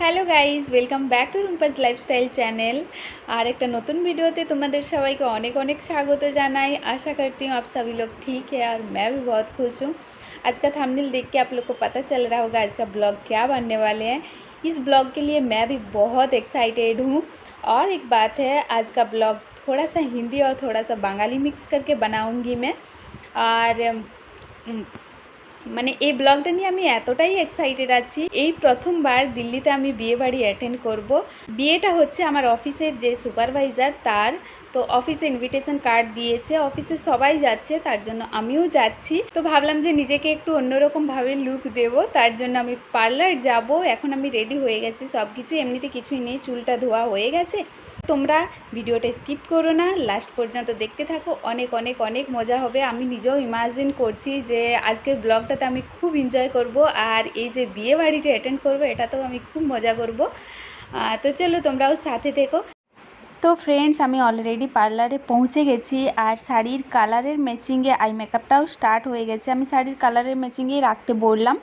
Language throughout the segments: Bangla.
Hello guys hello back to रूमपाज life style channel और एक तो नतून भिडियोते तुम्हारे सबाई को अनेक अनेक स्वागत जाना आशा करती हूँ आप सभी लोग ठीक है और मैं भी बहुत खुश हूँ। आज का थंबनेल देख के आप लोग को पता चल रहा होगा आज का ब्लॉग क्या बनने वाले हैं। इस ब्लॉग के लिए मैं भी बहुत एक्साइटेड हूँ। और एक बात है, आज का ब्लॉग थोड़ा सा हिंदी और थोड़ा सा बंगाली मिक्स करके बनाऊँगी मैं। और মানে এই ব্লগটা নিয়ে আমি এতটাই এক্সাইটেড আছি। এই প্রথমবার দিল্লিতে আমি বিয়ে বাড়ি অ্যাটেন্ড করব। বিয়েটা হচ্ছে আমার অফিসের যে সুপারভাইজার তার তো অফিসে ইনভিটেশন কার্ড দিয়েছে অফিসে সবাই যাচ্ছে, তার জন্য আমিও যাচ্ছি। তো ভাবলাম যে নিজেকে একটু অন্যরকমভাবে লুক দেবো, তার জন্য আমি পার্লার যাব, এখন আমি রেডি হয়ে গেছি সব কিছু এমনিতে কিছুই নেই, চুলটা ধোয়া হয়ে গেছে। তোমরা ভিডিওটা স্কিপ করো না লাস্ট পর্যন্ত দেখতে থাকো, অনেক অনেক অনেক মজা হবে। আমি নিজেও ইমাজিন করছি যে আজকের ব্লগটাতে আমি খুব এনজয় করব, আর এই যে বিয়ে বাড়িটা অ্যাটেন্ড করব, এটাতেও আমি খুব মজা করব। তো চলো তোমরাও সাথে থেকো। তো ফ্রেন্ডস আমি অলরেডি পার্লারে পৌঁছে গেছি আর শাড়ির কালারের ম্যাচিংয়ে আই মেকআপটাও স্টার্ট হয়ে গেছে আমি শাড়ির কালারের ম্যাচিংয়েই রাখতে বললাম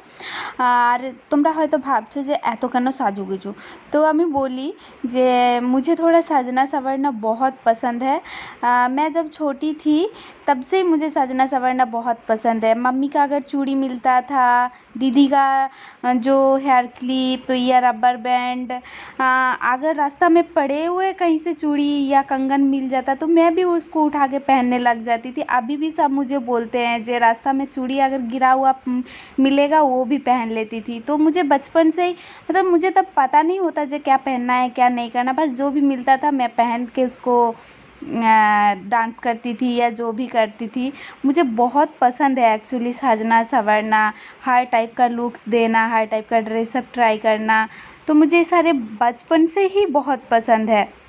আর তোমরা হয়তো ভাবছো যে এত কেন সাজুগুজু তো আমি বলি যে मुझे थोड़ा सजना संवरना बहुत पसंद है आ, मैं जब छोटी थी तब से मुझे सजना संवरना बहुत पसंद है। मम्मी का अगर चूड़ी मिलता था, दीदी का जो हेयर क्लिप या रबर बैंड अगर रास्ता में पड़े हुए कहीं से चूड़ी या कंगन मिल जाता तो मैं भी उसको उठा के पहनने लग जाती थी। अभी भी सब मुझे बोलते हैं जे रास्ता में चूड़ी अगर गिरा हुआ मिलेगा वो भी पहन लेती थी। तो मुझे बचपन से ही मतलब मुझे तब पता नहीं होता जे क्या पहनना है, क्या नहीं करना, बस जो भी मिलता था मैं पहन के उसको डांस करती थी या जो भी करती थी। मुझे बहुत पसंद है एक्चुअली सजना, संवरना, हर टाइप का लुक्स देना, हर टाइप का ड्रेसअप ट्राई करना। तो मुझे ये सारे बचपन से ही बहुत पसंद है।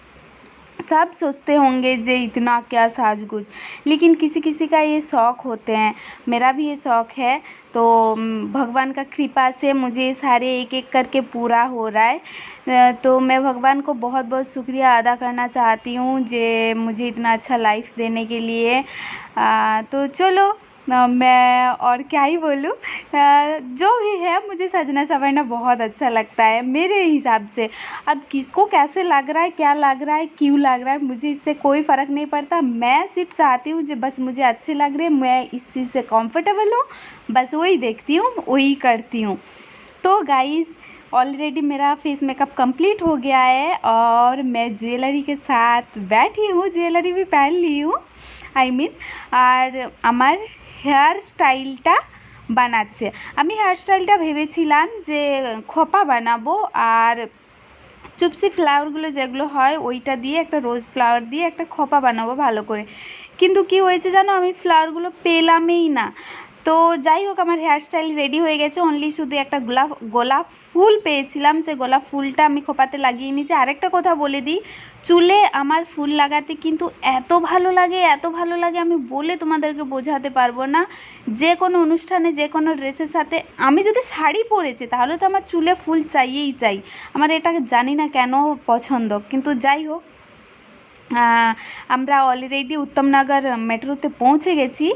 सब सोचते होंगे, जे इतना क्या साजगुज। लेकिन किसी किसी का ये शौक़ होते हैं। मेरा भी ये शौक़ है। तो भगवान का कृपा से मुझे ये सारे एक एक करके पूरा हो रहा है। तो मैं भगवान को बहुत बहुत शुक्रिया अदा करना चाहती हूँ, जे मुझे इतना अच्छा लाइफ देने के लिए। तो चलो मैं और क्या ही बोलूँ अ, जो भी है मुझे सजना संवरना बहुत अच्छा लगता है मेरे हिसाब से अब किसको कैसे लग रहा है क्या लग रहा है क्यों लग रहा है मुझे इससे कोई फ़र्क नहीं पड़ता मैं सिर्फ चाहती हूँ जो बस मुझे अच्छे लग रहे हैं मैं इस चीज़ से कंफर्टेबल हूँ बस वही देखती हूँ वही करती हूँ तो गाइस ऑलरेडी मेरा फेस मेकअप कंप्लीट हो गया है और मैं ज्वेलरी के साथ बैठी हूँ ज्वेलरी भी पहन ली हूँ আই মিন আর আমার হেয়ার স্টাইলটা বানাচ্ছে। আমি হেয়ার স্টাইলটা ভেবেছিলাম যে খোপা বানাবো আর চুপসি ফ্লাওয়ারগুলো যেগুলো হয় ওইটা দিয়ে একটা রোজ ফ্লাওয়ার দিয়ে একটা খোপা বানাবো ভালো করে। কিন্তু কি হয়েছে জানো? আমি ফ্লাওয়ারগুলো পেলামই না। তো যাই হোক, আমার হেয়ার স্টাইল রেডি হয়ে গেছে। অনলি শুধু একটা গোলাপ গোলাপ ফুল পেয়েছিলাম। সে গোলাপ ফুলটা আমি খোপাতে লাগিয়ে নিয়েছি। আরেকটা কথা বলে দিই, চুলে আমার ফুল লাগাতে কিন্তু এত ভালো লাগে, এত ভালো লাগে আমি বলে তোমাদেরকে বোঝাতে পারব না। যে কোনো অনুষ্ঠানে, যে কোনো ড্রেসের সাথে আমি যদি শাড়ি পরেছি, তাহলে তো আমার চুলে ফুল চাইয়েই চাই। আমার এটা জানি না কেন পছন্দ। কিন্তু যাই হোক আমরা অলরেডি উত্তমনগর মেট্রোতে পৌঁছে গেছি।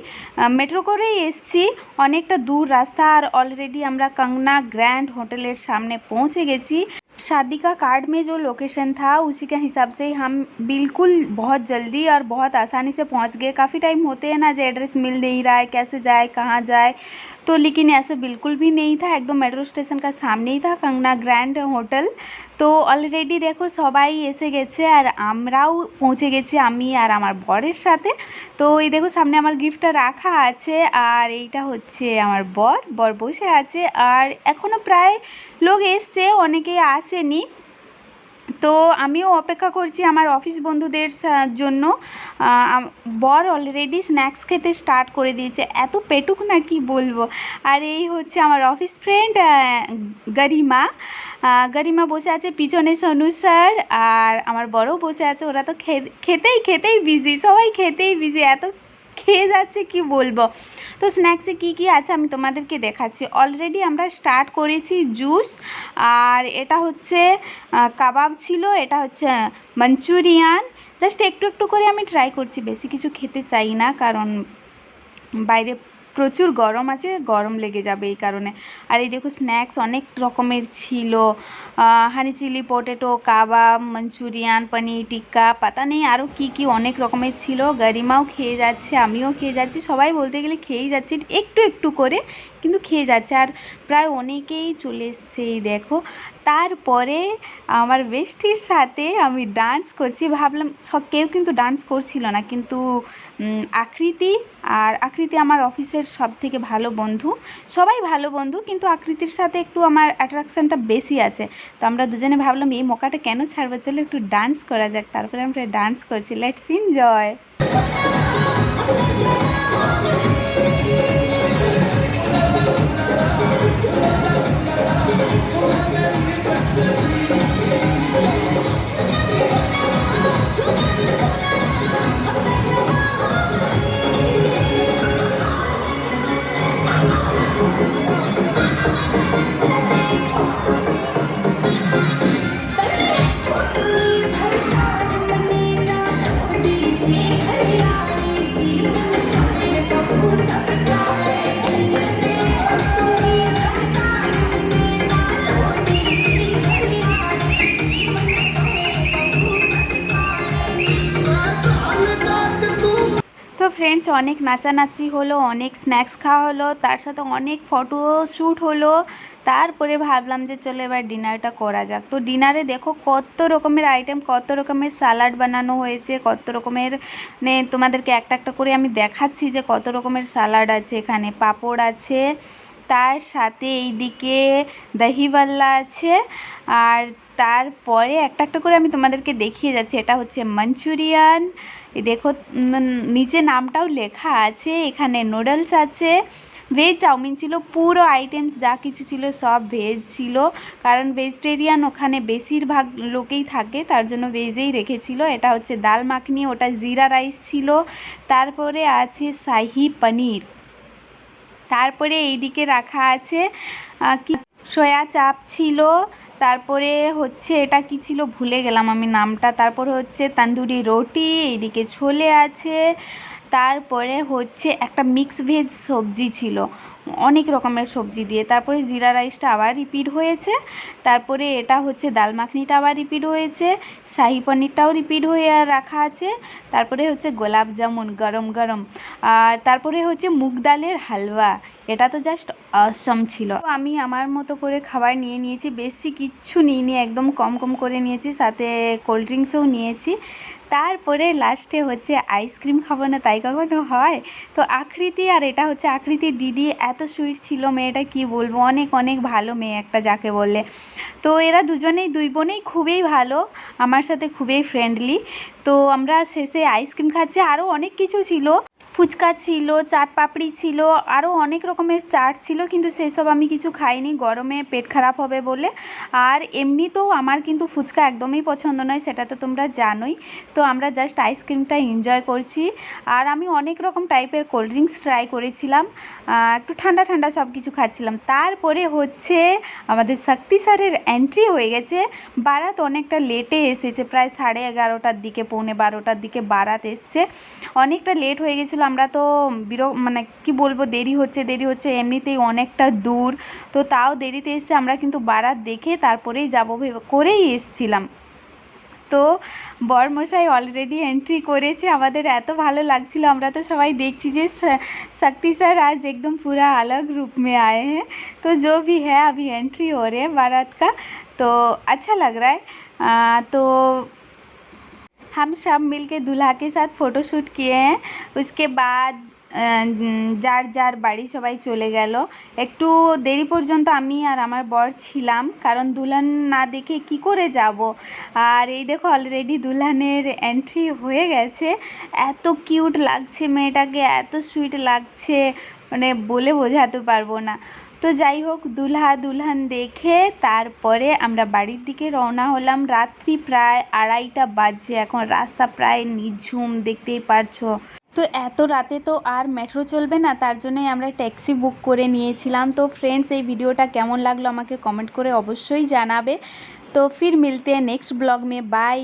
মেট্রো করেই এসছি। অনেকটা দূর রাস্তা আর অলরেডি আমরা কাঙ্গনা গ্র্যান্ড হোটেলের সামনে পৌঁছে গেছি। शादी का कार्ड में जो लोकेशन था उसी के हिसाब से हम बिल्कुल बहुत जल्दी और बहुत आसानी से पहुंच गए काफ़ी टाइम होते हैं ना जो एड्रेस मिल नहीं रहा है कैसे जाए कहाँ जाए तो लेकिन ऐसे बिल्कुल भी नहीं था एकदम मेट्रो स्टेशन का सामने ही था कंगना গ্র্যান্ড হোটেল তো অলরেডি দেখো সবাই এসে গেছে আর আমরাও পৌঁছে গেছি আমি আর আমার বরের সাথে তো এই দেখো সামনে আমার গিফটটা রাখা আছে আর এইটা হচ্ছে আমার বর বর বসে আছে আর এখনও প্রায় লোক এসছে অনেকে আসেনি। তো আমিও অপেক্ষা করছি আমার অফিস বন্ধুদের জন্য। বর অলরেডি স্ন্যাক্স খেতে স্টার্ট করে দিয়েছে। এত পেটুক না কি বলব? আর এই হচ্ছে আমার অফিস ফ্রেন্ড গরিমা। গরিমা বসে আছে পিছনে সোনু স্যার। আর আমার বড়ও বসে আছে, ওরা তো খেতেই খেতেই বিজি সবাই খেতেই বিজি এত খেয়ে যাচ্ছে, কি বলব? তো স্ন্যাক্সে কি কি আছে আমি তোমাদেরকে দেখাচ্ছি। অলরেডি আমরা স্টার্ট করেছি জুস আর এটা হচ্ছে কাবাব ছিল, এটা হচ্ছে মাঞ্চুরিয়ান জাস্ট একটু একটু করে আমি ট্রাই করছি, বেশি কিছু খেতে চাই না, কারণ বাইরে প্রচুর গরম আছে, গরম লেগে যাবে এই কারণে। আর এই দেখো স্ন্যাক্স অনেক রকমের ছিল। Honey chilli potato kebab Manchurian paneer tikka পাতা নেই আরও কি কি অনেক রকমের ছিল। গরিমাও খেয়ে যাচ্ছে, আমিও খেয়ে যাচ্ছি। সবাই বলতে গেলে খেয়েই যাচ্ছি, একটু একটু করে, কিন্তু খেয়ে যাচ্ছে। আর প্রায় অনেকেই চলে এসছে, এই দেখো। তারপরে আমার বেস্টির সাথে আমি ডান্স করছি। ভাবলাম, সব কেউ কিন্তু ডান্স করছিল না, কিন্তু আকৃতি আর আকৃতি আমার অফিসের সব থেকে ভালো বন্ধু। সবাই ভালো বন্ধু, কিন্তু আকৃতির সাথে একটু আমার অ্যাট্রাকশানটা বেশি আছে। তো আমরা দুজনে ভাবলাম, এই মোকাটা কেন ছাড়বো? চলো একটু ডান্স করা যাক। তারপরে আমরা ডান্স করছি। লেটস এনজয় তো অনেক নাচানাচি হলো, অনেক স্ন্যাক্স খাওয়া হলো, তার সাথে অনেক ফটো শ্যুট হলো। তারপরে ভাবলাম যে চলো এবার ডিনারটা করা যাক। তো ডিনারে দেখো কত রকমের আইটেম কত রকমের স্যালাড বানানো হয়েছে, কত রকমের মানে তোমাদেরকে একটা একটা করে আমি দেখাচ্ছি যে কত রকমের স্যালাড আছে এখানে। পাঁপড় আছে তার সাথে এইদিকে দহিবাল্লা আছে। আর তারপরে একটা একটা করে আমি তোমাদেরকে দেখিয়ে যাচ্ছি। এটা হচ্ছে মাঞ্চুরিয়ান। দেখো নিচে নামটাও লেখা আছে, এখানে নুডলস আছে। ভেজ চাউমিন ছিল, পুরো আইটেমস যা কিছু ছিল সব ভেজ ছিল। কারণ ভেজিটেরিয়ান ওখানে বেশিরভাগ লোকেই থাকে, তার জন্য ভেজেই রেখেছিল। এটা হচ্ছে দাল মাখনি, ওটা জিরা রাইস ছিল। তারপরে আছে শাহি পনির। তারপরে এইদিকে রাখা আছে কি সয়া চাপ ছিল, তারপরে হচ্ছে এটা কি ছিল ভুলে গেলাম আমি নামটা, তারপরে হচ্ছে তান্দুরি রুটি, এইদিকে ছোলে আছে তারপরে হচ্ছে একটা মিক্স ভেজ সবজি ছিল। অনেক রকমের সবজি দিয়ে। তারপরে জিরা রাইসটা আবার রিপিট হয়েছে। তারপরে এটা হচ্ছে দাল মাখনিটা আবার রিপিট হয়েছে। শাহি পনিরটাও রিপিট হয়ে রাখা আছে। তারপরে হচ্ছে গোলাপ জামুন গরম গরম। আর তারপরে হচ্ছে মুগ ডালের হালুয়া। এটা তো জাস্ট অসম ছিল। আমি আমার মতো করে খাবার নিয়ে নিয়েছি। বেশি কিচ্ছু নিইনি। একদম কম কম করে নিয়েছি। সাথে কোল্ড ড্রিঙ্কসও নিয়েছি। তারপরে লাস্টে হচ্ছে আইসক্রিম খাব না তাই কখনো হয়? তো আকৃতি আর এটা হচ্ছে আকৃতির দিদি, এত সুইট ছিল মেয়েটা, কি বলব? অনেক অনেক ভালো মেয়ে একটা যাকে বললে। তো এরা দুজনেই, দুই বোনেই খুবই ভালো, আমার সাথে খুবই ফ্রেন্ডলি তো আমরা শেষে আইসক্রিম খাচ্ছি আরও অনেক কিছু ছিল। ফুচকা ছিল, চাট পাপড়ি ছিল আরও অনেক রকমের চাট ছিল, কিন্তু সেসব আমি কিছু খাইনি। গরমে পেট খারাপ হবে বলে। আর এমনিতেও আমার কিন্তু ফুচকা একদমই পছন্দ নয়, সেটা তো তোমরা জানোই। তো আমরা জাস্ট আইসক্রিমটা এনজয় করছি। আর আমি অনেক রকম টাইপের কোল্ড ড্রিঙ্কস ট্রাই করেছিলাম। একটু ঠান্ডা ঠান্ডা সব কিছু খাচ্ছিলাম। তারপরে হচ্ছে আমাদের শক্তি স্যারের এন্ট্রি হয়ে গেছে। বারাত অনেকটা লেটে এসেছে, প্রায় সাড়ে এগারোটার দিকে, পৌনে বারোটার দিকে বারাত এসছে। অনেকটা লেট হয়ে গেছিল আমরা তো বিরো মানে কি বলবো দেরি হচ্ছে দেরি হচ্ছে এমনিতেই অনেকটা দূর তো তাও দেরিতে এসছে আমরা কিন্তু বারাত দেখে তারপরেই যাবো ভেবে করেই এসছিলাম তো বরমশাই অলরেডি এন্ট্রি করেছে আমাদের এত ভালো লাগছিল আমরা তো সবাই দেখছি যে स- शक्ति सर आज एकदम पूरा अलग रूप में आए हैं तो जो भी है अभी एंट्री हो रहे हैं बारात का तो अच्छा लग रहा है आ, तो हम सब मिलके दूल्हा के साथ फ़ोटो शूट किए हैं उसके बाद আহ, উম, যার যার বাড়ি সবাই চলে গেল একটু দেরি পর্যন্ত আমি আর আমার বর ছিলাম কারণ দুলহান না দেখে কি করে যাব আর এই দেখো অলরেডি দুলহানের এন্ট্রি হয়ে গেছে এত কিউট লাগছে মেয়েটাকে এত সুইট লাগছে মানে বলে বোঝাতে পারবো না তো যাই হোক, দুলহা দুলহান দেখে তারপরে আমরা বাড়ির দিকে রওনা হলাম। রাত্রি প্রায় আড়াইটা বাজছে, এখন রাস্তা প্রায় নিঝুম, দেখতেই পারছ। তো এত রাতে তো আর মেট্রো চলবে না, তার জন্যই আমরা ট্যাক্সি বুক করে নিয়েছিলাম। তো ফ্রেন্ডস এই ভিডিওটা কেমন লাগল আমাকে কমেন্ট করে অবশ্যই জানাবে। তো ফির মিলতে নেক্সট ব্লগ মে বাই